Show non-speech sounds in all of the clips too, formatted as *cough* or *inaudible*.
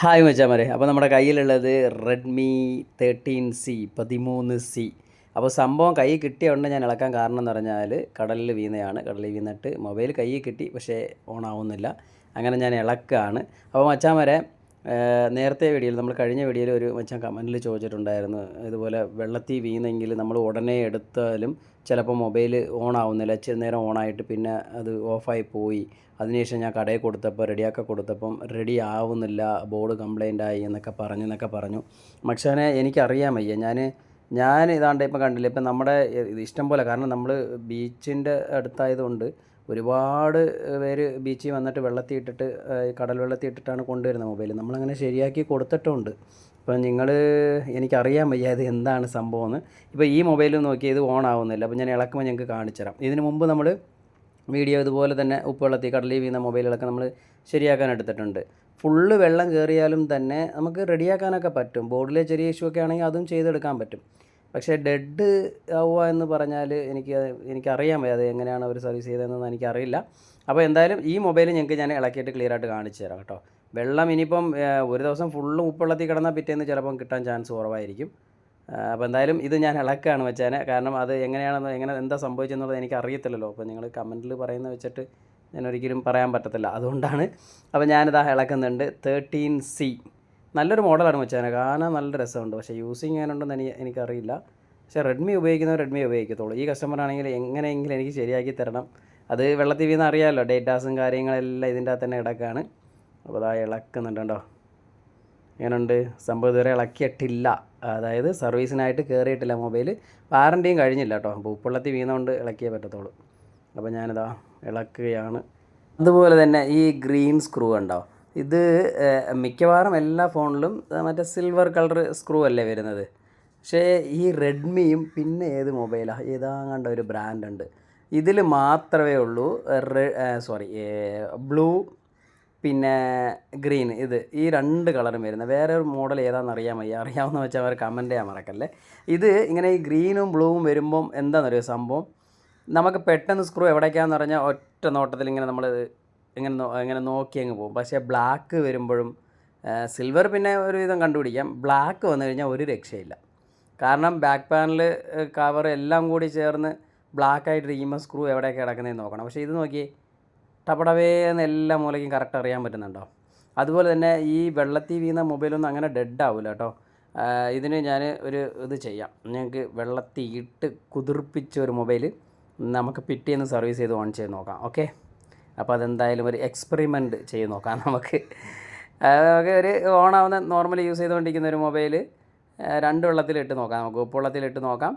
Hi മച്ചാമാരെ. അപ്പോൾ നമ്മുടെ കയ്യിലുള്ളത് റെഡ്മി തേർട്ടീൻ സി പതിമൂന്ന് സി അപ്പോൾ സംഭവം കൈ കിട്ടിയ ഉടനെ ഞാൻ ഇളക്കാൻ കാരണം എന്ന് പറഞ്ഞാൽ കടലിൽ വീണയാണ്. കടലിൽ വീണിട്ട് മൊബൈൽ കൈ കിട്ടി പക്ഷേ ഓൺ ആവുന്നില്ല. അങ്ങനെ ഞാൻ ഇളക്കാണ് അപ്പോൾ മച്ചാമാരെ നേരത്തെ വീഡിയോയിൽ നമ്മൾ കഴിഞ്ഞ വീഡിയോയിൽ ഒരു മച്ചാൻ കമന്റിൽ ചോദിച്ചിട്ടുണ്ടായിരുന്നു. ഇതുപോലെ വെള്ളത്തിൽ വീണെങ്കിൽ നമ്മൾ ഉടനെ എടുത്താലും ചിലപ്പോൾ മൊബൈൽ ഓൺ ആവുന്നില്ല ഇച്ചിരി നേരം ഓണായിട്ട് പിന്നെ അത് ഓഫായി പോയി. അതിനുശേഷം ഞാൻ കടയിൽ കൊടുത്തപ്പോൾ റെഡിയാക്കി കൊടുത്തപ്പം റെഡി ആവുന്നില്ല. ബോർഡ് കംപ്ലൈന്റ് ആയി എന്നൊക്കെ പറഞ്ഞു എന്നൊക്കെ പറഞ്ഞു. പക്ഷേ എനിക്കറിയാൻ വയ്യ. ഞാൻ ഞാൻ ഇതാണ്ട് ഇപ്പം കണ്ടില്ല ഇപ്പം നമ്മുടെ ഇഷ്ടം പോലെ കാരണം നമ്മൾ ബീച്ചിന്റെ അടുത്തായതുകൊണ്ട് ഒരുപാട് പേര് ബീച്ചിൽ വന്നിട്ട് വെള്ളത്തിൽ ഇട്ടിട്ട് കടൽ വെള്ളത്തിൽ ഇട്ടിട്ടാണ് കൊണ്ടുവരുന്നത് മൊബൈൽ നമ്മളങ്ങനെ ശരിയാക്കി കൊടുത്തിട്ടുമുണ്ട് ഇപ്പം നിങ്ങൾ എനിക്കറിയാൻ വയ്യ ഇത് എന്താണ് സംഭവം എന്ന് ഇപ്പോൾ ഈ മൊബൈൽ നോക്കി ഇത് ഓൺ ആവുന്നില്ല. അപ്പോൾ ഞാൻ ഇളക്കുമ്പോൾ ഞങ്ങൾക്ക് കാണിച്ചു തരാം. ഇതിന് മുമ്പ് നമ്മൾ വീഡിയോ ഇതുപോലെ തന്നെ ഉപ്പുവെള്ളത്തിൽ കടലിൽ വീണ മൊബൈലുകളൊക്കെ നമ്മൾ ശരിയാക്കാൻ എടുത്തിട്ടുണ്ട്. ഫുള്ള് വെള്ളം കയറിയാലും തന്നെ നമുക്ക് റെഡിയാക്കാനൊക്കെ പറ്റും. ബോർഡിലെ ചെറിയ ഇഷ്യൂ ഒക്കെ ആണെങ്കിൽ അതും ചെയ്തെടുക്കാൻ പറ്റും. പക്ഷേ ഡെഡ് ആവുക എന്ന് പറഞ്ഞാൽ എനിക്ക് എനിക്കറിയാൻ വയ്യ. അത് എങ്ങനെയാണ് അവർ സർവീസ് ചെയ്തതെന്ന് എനിക്കറിയില്ല. അപ്പോൾ എന്തായാലും ഈ മൊബൈൽ ഞങ്ങൾക്ക് ഞാൻ ഇളക്കിയിട്ട് ക്ലിയർ ആയിട്ട് കാണിച്ചു തരാം കേട്ടോ. വെള്ളം ഇനിയിപ്പം ഒരു ദിവസം ഫുള്ള് ഉപ്പുവെള്ളത്തിൽ കിടന്നാൽ പിറ്റേന്ന് ചിലപ്പം കിട്ടാൻ ചാൻസ് കുറവായിരിക്കും. അപ്പോൾ എന്തായാലും ഇത് ഞാൻ ഇളക്കാണ് വെച്ചാൽ കാരണം അത് എങ്ങനെയാണെന്ന് എങ്ങനെ എന്താ സംഭവിച്ചെന്നുള്ളത് എനിക്ക് അറിയത്തില്ലല്ലോ. അപ്പോൾ നിങ്ങൾ കമന്റിൽ പറയുന്നത് വെച്ചിട്ട് ഞാൻ ഒരിക്കലും പറയാൻ പറ്റത്തില്ല. അതുകൊണ്ടാണ് അപ്പോൾ ഞാനിതാ ഇളക്കുന്നുണ്ട് തേർട്ടീൻ സി നല്ലൊരു മോഡലാണ് വെച്ചാൽ കാണാൻ നല്ല രസമുണ്ട്. പക്ഷേ യൂസിങ് ചെയ്യാനുണ്ടെന്ന് എനിക്ക് എനിക്കറിയില്ല. പക്ഷേ റെഡ്മി ഉപയോഗിക്കുന്നവർ റെഡ്മി ഉപയോഗിക്കത്തുള്ളൂ. ഈ കസ്റ്റമർ ആണെങ്കിൽ എങ്ങനെയെങ്കിലും എനിക്ക് ശരിയാക്കി തരണം. അത് വെള്ളത്തിൽ വീന്ന് അറിയാമല്ലോ ഡേറ്റാസും കാര്യങ്ങളെല്ലാം ഇതിന്റെ അകത്ത് തന്നെ ഇടക്കാണ് അപ്പോൾ അതാ ഇളക്കുന്നുണ്ട്? കേട്ടോ ഇങ്ങനെയുണ്ട് സംഭവം ഇതുവരെ ഇളക്കിയിട്ടില്ല. അതായത് സർവീസിനായിട്ട് കയറിയിട്ടില്ല മൊബൈൽ വാറന്റിയും കഴിഞ്ഞില്ല കേട്ടോ. അപ്പോൾ ഉപ്പുള്ളത്തിൽ വീണുകൊണ്ട് ഇളക്കിയേ പറ്റത്തുള്ളൂ. അപ്പോൾ ഞാനിതാ ഇളക്കുകയാണ്. അതുപോലെ തന്നെ ഈ ഗ്രീൻ സ്ക്രൂ ഉണ്ടോ ഇത് മിക്കവാറും എല്ലാ ഫോണിലും മറ്റേ സിൽവർ കളർ സ്ക്രൂ അല്ലേ വരുന്നത്? പക്ഷേ ഈ റെഡ്മിയും പിന്നെ ഏത് മൊബൈലാണ് ഏതാണ്ട് ഒരു ബ്രാൻഡ് ഉണ്ട്. ഇതിൽ മാത്രമേ ഉള്ളൂ. സോറി ബ്ലൂ പിന്നെ ഗ്രീൻ. ഇത് ഈ രണ്ട് കളറും വരുന്നത്. വേറെ ഒരു മോഡൽ ഏതാണെന്ന് അറിയാൻ വയ്യ. അറിയാവുന്ന വെച്ചാൽ അവർ കമന്റ് ചെയ്യാൻ മറക്കല്ലേ. ഇത് ഇങ്ങനെ ഈ ഗ്രീനും ബ്ലൂവും വരുമ്പം എന്താണെന്നൊരു സംഭവം? നമുക്ക് പെട്ടെന്ന് സ്ക്രൂ എവിടേക്കാന്ന് പറഞ്ഞാൽ ഒറ്റ നോട്ടത്തിൽ ഇങ്ങനെ നമ്മൾ ഇങ്ങനെ ഇങ്ങനെ നോക്കി അങ്ങ് പോകും. പക്ഷേ ബ്ലാക്ക് വരുമ്പോഴും സിൽവർ പിന്നെ ഒരു വിധം കണ്ടുപിടിക്കാം. ബ്ലാക്ക് വന്നു കഴിഞ്ഞാൽ ഒരു രക്ഷയില്ല. കാരണം ബാക്ക് പാനൽ കവർ എല്ലാം കൂടി ചേർന്ന് ബ്ലാക്ക് ഇമ സ്ക്രൂ എവിടെയൊക്കെ കിടക്കുന്നതെന്ന് നോക്കണം. പക്ഷേ ഇത് നോക്കി ടപടവേന്ന് എല്ലാ മൂലയ്ക്കും കറക്റ്റ് അറിയാൻ പറ്റുന്നുണ്ടോ? അതുപോലെ തന്നെ ഈ വെള്ളത്തിൽ വീണ മൊബൈലൊന്നും അങ്ങനെ ഡെഡ് ആവില്ല കേട്ടോ ഇതിന് ഞാൻ ഒരു ഇത് ചെയ്യാം. ഞങ്ങൾക്ക് വെള്ളത്തിൽ ഇട്ട് കുതിർപ്പിച്ച ഒരു മൊബൈൽ നമുക്ക് പിറ്റേന്ന് സർവീസ് ചെയ്ത് ഓൺ ചെയ്ത് നോക്കാം. ഓക്കെ അപ്പോൾ അതെന്തായാലും ഒരു എക്സ്പെരിമെന്റ് ചെയ്ത് നോക്കാം നമുക്ക്. നമുക്ക് ഒരു ഓണാവുന്ന നോർമലി യൂസ് ചെയ്തുകൊണ്ടിരിക്കുന്ന ഒരു മൊബൈൽ രണ്ട് വെള്ളത്തിലിട്ട് നോക്കാം. നമുക്ക് ഉപ്പ് വെള്ളത്തിലിട്ട് നോക്കാം.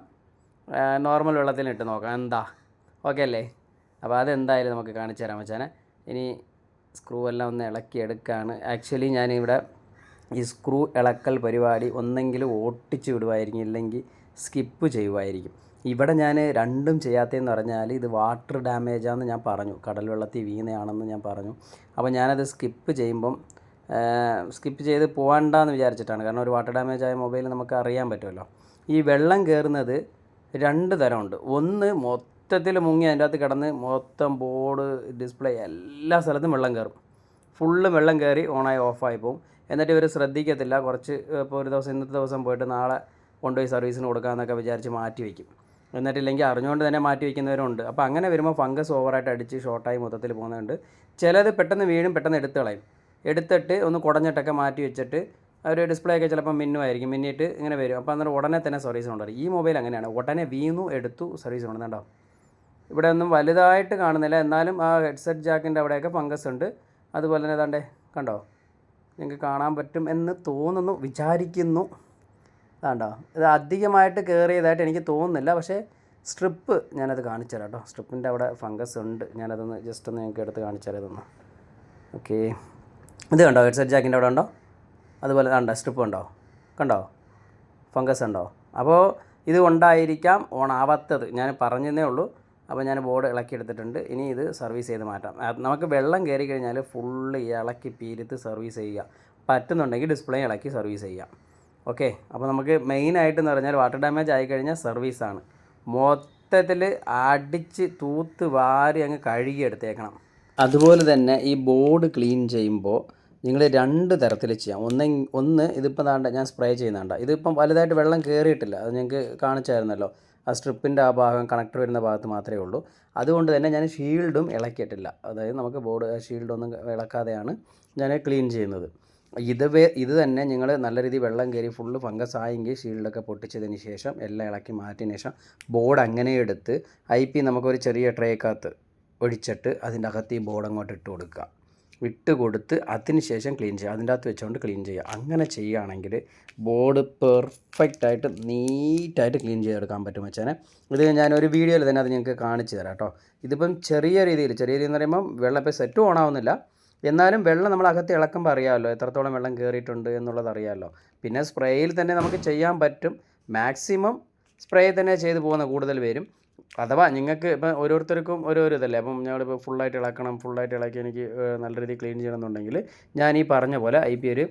നോർമൽ വെള്ളത്തിലിട്ട് നോക്കാം. എന്താ? ഓക്കെ അല്ലേ? അപ്പോൾ അതെന്തായാലും നമുക്ക് കാണിച്ചു തരാം വെച്ചാൽ ഇനി സ്ക്രൂ എല്ലാം ഒന്ന് ഇളക്കി എടുക്കുകയാണ് ആക്ച്വലി ഞാനിവിടെ ഈ സ്ക്രൂ ഇളക്കൽ പരിപാടി ഒന്നെങ്കിലും ഓട്ടിച്ച് വിടുമായിരിക്കും ഇല്ലെങ്കിൽ സ്കിപ്പ് ചെയ്യുമായിരിക്കും ഇവിടെ ഞാൻ രണ്ടും ചെയ്യാത്തതെന്ന് പറഞ്ഞാൽ ഇത് വാട്ടർ ഡാമേജാന്ന് ഞാൻ പറഞ്ഞു. കടൽ വെള്ളത്തിൽ വീണയാണെന്ന് ഞാൻ പറഞ്ഞു. അപ്പോൾ ഞാനത് സ്കിപ്പ് ചെയ്യുമ്പം സ്കിപ്പ് ചെയ്ത് പോകണ്ടെന്ന് വിചാരിച്ചിട്ടാണ്. കാരണം ഒരു വാട്ടർ ഡാമേജ് ആയ മൊബൈൽ നമുക്ക് അറിയാൻ പറ്റുമല്ലോ. ഈ വെള്ളം കയറുന്നത് രണ്ട് തരമുണ്ട്. ഒന്ന് മൊത്തത്തിൽ മുങ്ങി അതിന്റെ അകത്ത് കിടന്ന് മൊത്തം ബോർഡ് ഡിസ്പ്ലേ എല്ലാ സ്ഥലത്തും വെള്ളം കയറും. ഫുള്ള് വെള്ളം കയറി ഓണായി ഓഫായി പോകും എന്നിട്ട് ഇവർ ശ്രദ്ധിക്കത്തില്ല. കുറച്ച് ഇപ്പോൾ ഒരു ദിവസം ഇന്നത്തെ ദിവസം പോയിട്ട് നാളെ കൊണ്ടുപോയി സർവീസിന് കൊടുക്കാമെന്നൊക്കെ വിചാരിച്ച് മാറ്റി വയ്ക്കും എന്നിട്ടില്ലെങ്കിൽ അറിഞ്ഞുകൊണ്ട് തന്നെ മാറ്റി വയ്ക്കുന്നവരുണ്ട് അപ്പോൾ അങ്ങനെ വരുമ്പോൾ ഫംഗസ് ഓവറായിട്ട് അടിച്ച് ഷോർട്ടായി മൊത്തത്തിൽ പോകുന്നുണ്ട് ചിലത് പെട്ടെന്ന് വീഴും പെട്ടെന്ന് എടുത്ത് കളയും. എടുത്തിട്ട് ഒന്ന് കുടഞ്ഞിട്ടൊക്കെ മാറ്റി വെച്ചിട്ട് ഒരു ഡിസ്പ്ലേ ഒക്കെ ചിലപ്പോൾ മിന്നുമായിരിക്കും മിന്നിട്ട് ഇങ്ങനെ വരും. അപ്പോൾ അന്നേരം ഉടനെ തന്നെ സർവീസ് കൊണ്ടുവരും ഈ മൊബൈൽ അങ്ങനെയാണ്. ഉടനെ വീണു എടുത്തു സർവീസ് കൊണ്ടുവന്നുണ്ടോ ഇവിടെ ഒന്നും വലുതായിട്ട് കാണുന്നില്ല. എന്നാലും ആ ഹെഡ്സെറ്റ് ജാക്കിന്റെ അവിടെയൊക്കെ ഫംഗസ് ഉണ്ട്. അതുപോലെ തന്നെ ഏതാണ്ടേ കണ്ടോ? നിങ്ങൾക്ക് കാണാൻ പറ്റും എന്ന് തോന്നുന്നു വിചാരിക്കുന്നു. അതാണ്ടോ ഇത് അധികമായിട്ട് കയറിയതായിട്ട് എനിക്ക് തോന്നുന്നില്ല. പക്ഷേ സ്ട്രിപ്പ് ഞാനത് കാണിച്ചു തരാം കേട്ടോ. സ്ട്രിപ്പിന്റെ അവിടെ ഫംഗസ് ഉണ്ട്. ഞാനതൊന്ന് ജസ്റ്റ് ഒന്ന് നിങ്ങൾക്ക് എടുത്ത് കാണിച്ചു തരാം ഇതൊന്ന്. ഓക്കെ ഇത് കണ്ടോ? ഹെഡ്സെറ്റ് ജാക്കിന്റെ അവിടെ ഉണ്ടോ? അതുപോലെ കണ്ടോ സ്ട്രിപ്പ് ഉണ്ടോ? കണ്ടോ? ഫംഗസ് ഉണ്ടോ? അപ്പോൾ ഇത് ഉണ്ടായിരിക്കാം ഓണാവാത്തത്. ഞാൻ പറഞ്ഞതേ ഉള്ളൂ. അപ്പോൾ ഞാൻ ബോർഡ് ഇളക്കി എടുത്തിട്ടുണ്ട്. ഇനി ഇത് സർവീസ് ചെയ്ത് മാറ്റാം. നമുക്ക് വെള്ളം കയറി കഴിഞ്ഞാൽ ഫുള്ള് ഇളക്കി പീരുത്ത് സർവീസ് ചെയ്യുക. പറ്റുന്നുണ്ടെങ്കിൽ ഡിസ്പ്ലേ ഇളക്കി സർവീസ് ചെയ്യാം ഓക്കെ അപ്പോൾ നമുക്ക് മെയിനായിട്ടെന്ന് പറഞ്ഞാൽ വാട്ടർ ഡാമേജ് ആയിക്കഴിഞ്ഞാൽ സർവീസാണ് മൊത്തത്തിൽ അടിച്ച് തൂത്ത് വാരി അങ്ങ് കഴുകി എടുത്തേക്കണം. അതുപോലെ തന്നെ ഈ ബോർഡ് ക്ലീൻ ചെയ്യുമ്പോൾ നിങ്ങൾ രണ്ട് തരത്തിൽ ചെയ്യാം. ഒന്ന് ഒന്ന് ഇതിപ്പോൾ താണ്ട ഞാൻ സ്പ്രേ ചെയ്യുന്നുണ്ട ഇതിപ്പം വലുതായിട്ട് വെള്ളം കയറിയിട്ടില്ല അത് ഞങ്ങൾക്ക് കാണിച്ചായിരുന്നല്ലോ. ആ സ്ട്രിപ്പിന്റെ ആ ഭാഗം കണക്ടർ വരുന്ന ഭാഗത്ത് മാത്രമേ ഉള്ളൂ. അതുകൊണ്ട് തന്നെ ഞാൻ ഷീൽഡും ഇളക്കിയിട്ടില്ല. അതായത് നമുക്ക് ബോർഡ് ഷീൽഡൊന്നും ഇളക്കാതെയാണ് ഞാൻ ക്ലീൻ ചെയ്യുന്നത്. ഇത് ഇത് തന്നെ നിങ്ങൾ നല്ല രീതിയിൽ വെള്ളം കയറി ഫുള്ള് ഫംഗസ് ആയെങ്കിൽ ഷീൽഡൊക്കെ പൊട്ടിച്ചതിന് ശേഷം എല്ലാം ഇളക്കി മാറ്റിയതിന് ശേഷം ബോർഡ് അങ്ങനെ എടുത്ത് ഐ പി നമുക്കൊരു ചെറിയ ട്രേക്കകത്ത് ഒഴിച്ചിട്ട് അതിന്റെ അകത്ത് ഈ ബോർഡ് അങ്ങോട്ട് ഇട്ട് കൊടുക്കുക. ഇട്ട് കൊടുത്ത് അതിന് ശേഷം ക്ലീൻ ചെയ്യുക. അതിന്റെ അകത്ത് വെച്ചുകൊണ്ട് ക്ലീൻ ചെയ്യുക. അങ്ങനെ ചെയ്യുകയാണെങ്കിൽ ബോർഡ് പെർഫെക്റ്റ് ആയിട്ട് നീറ്റായിട്ട് ക്ലീൻ ചെയ്തെടുക്കാൻ പറ്റും വെച്ചാൽ ഇത് ഞാനൊരു വീഡിയോയിൽ തന്നെ അത് നിങ്ങൾക്ക് കാണിച്ചു തരാം കേട്ടോ ഇതിപ്പം ചെറിയ രീതിയിൽ ചെറിയ രീതിയിൽ എന്ന് പറയുമ്പം വെള്ളം ഇപ്പോൾ സെറ്റ് ഓണാവുന്നില്ല എന്നാലും വെള്ളം നമ്മൾ അകത്ത് ഇളക്കുമ്പോൾ അറിയാമല്ലോ എത്രത്തോളം വെള്ളം കയറിയിട്ടുണ്ട് എന്നുള്ളത് അറിയാമല്ലോ. പിന്നെ സ്പ്രേയിൽ തന്നെ നമുക്ക് ചെയ്യാൻ പറ്റും. മാക്സിമം സ്പ്രേ തന്നെ ചെയ്തു പോകുന്ന കൂടുതൽ പേരും. അഥവാ നിങ്ങൾക്ക് ഇപ്പം ഓരോരുത്തർക്കും ഓരോരോ ഇതല്ലേ? അപ്പം ഞങ്ങളിപ്പോൾ ഫുള്ളായിട്ട് ഇളക്കണം ഫുള്ളായിട്ട് ഇളക്കി എനിക്ക് നല്ല രീതിയിൽ ക്ലീൻ ചെയ്യണമെന്നുണ്ടെങ്കിൽ ഞാൻ ഈ പറഞ്ഞ പോലെ ഐ പി ഒരു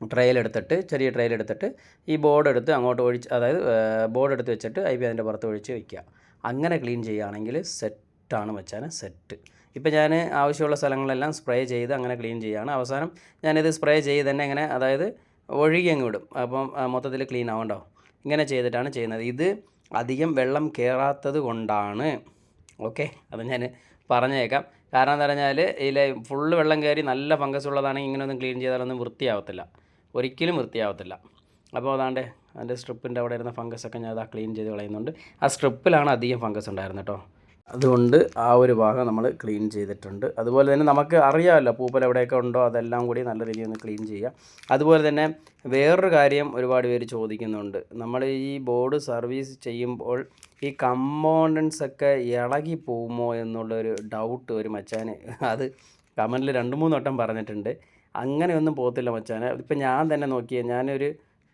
ട്രയൽ എടുത്തിട്ട് ചെറിയ ട്രയൽ എടുത്തിട്ട് ഈ ബോർഡ് എടുത്ത് അങ്ങോട്ട് ഒഴിച്ച് അതായത് ബോർഡ് എടുത്ത് വെച്ചിട്ട് ഐ പി അതിന്റെ പുറത്ത് ഒഴിച്ച് വയ്ക്കുക അങ്ങനെ ക്ലീൻ ചെയ്യുകയാണെങ്കിൽ സെറ്റാണ് വെച്ചാൽ സെറ്റ് ഇപ്പം ഞാൻ ആവശ്യമുള്ള സ്ഥലങ്ങളെല്ലാം സ്പ്രേ ചെയ്ത് അങ്ങനെ ക്ലീൻ ചെയ്യുകയാണ്. അവസാനം ഞാനിത് സ്പ്രേ ചെയ്ത് തന്നെ ഇങ്ങനെ അതായത് ഒഴുകി അങ്ങ് വിടും. അപ്പം മൊത്തത്തിൽ ക്ലീൻ ആവണ്ടോ ഇങ്ങനെ ചെയ്തിട്ടാണ് ചെയ്യുന്നത്. ഇത് അധികം വെള്ളം കയറാത്തത് കൊണ്ടാണ്. ഓക്കെ അത് ഞാൻ പറഞ്ഞേക്കാം. കാരണം എന്താ പറഞ്ഞാൽ ഇതിൽ ഫുള്ള് വെള്ളം കയറി നല്ല ഫംഗസ് ഉള്ളതാണെങ്കിൽ ഇങ്ങനെയൊന്നും ക്ലീൻ ചെയ്താലൊന്നും വൃത്തിയാവത്തില്ല. ഒരിക്കലും വൃത്തിയാവത്തില്ല. അപ്പോൾ അതാണ്ട് അതിന്റെ സ്ട്രിപ്പിന്റെ അവിടെ ഇരുന്ന ഫംഗസ് ഒക്കെ ഞാൻ അത് ക്ലീൻ ചെയ്ത് കളയുന്നുണ്ട്. ആ സ്ട്രിപ്പിലാണ് അധികം ഫംഗസ് ഉണ്ടായിരുന്നത് കേട്ടോ. അതുകൊണ്ട് ആ ഒരു ഭാഗം നമ്മൾ ക്ലീൻ ചെയ്തിട്ടുണ്ട്. അതുപോലെ തന്നെ നമുക്ക് അറിയാമല്ലോ പൂപ്പൽ എവിടെയൊക്കെ ഉണ്ടോ അതെല്ലാം കൂടി നല്ല രീതിയിൽ ഒന്ന് ക്ലീൻ ചെയ്യുക അതുപോലെ തന്നെ വേറൊരു കാര്യം ഒരുപാട് പേര് ചോദിക്കുന്നുണ്ട്. നമ്മൾ ഈ ബോർഡ് സർവീസ് ചെയ്യുമ്പോൾ ഈ കമ്പോണൻസ് ഒക്കെ ഇളകി പോകുമോ എന്നുള്ളൊരു ഡൗട്ട് ഒരു മച്ചാന് അത് കമന്റിൽ രണ്ട് മൂന്ന് വട്ടം പറഞ്ഞിട്ടുണ്ട്. അങ്ങനെയൊന്നും പോകത്തില്ല മച്ചാനെ. ഇപ്പം ഞാൻ തന്നെ നോക്കിയാൽ ഞാനൊരു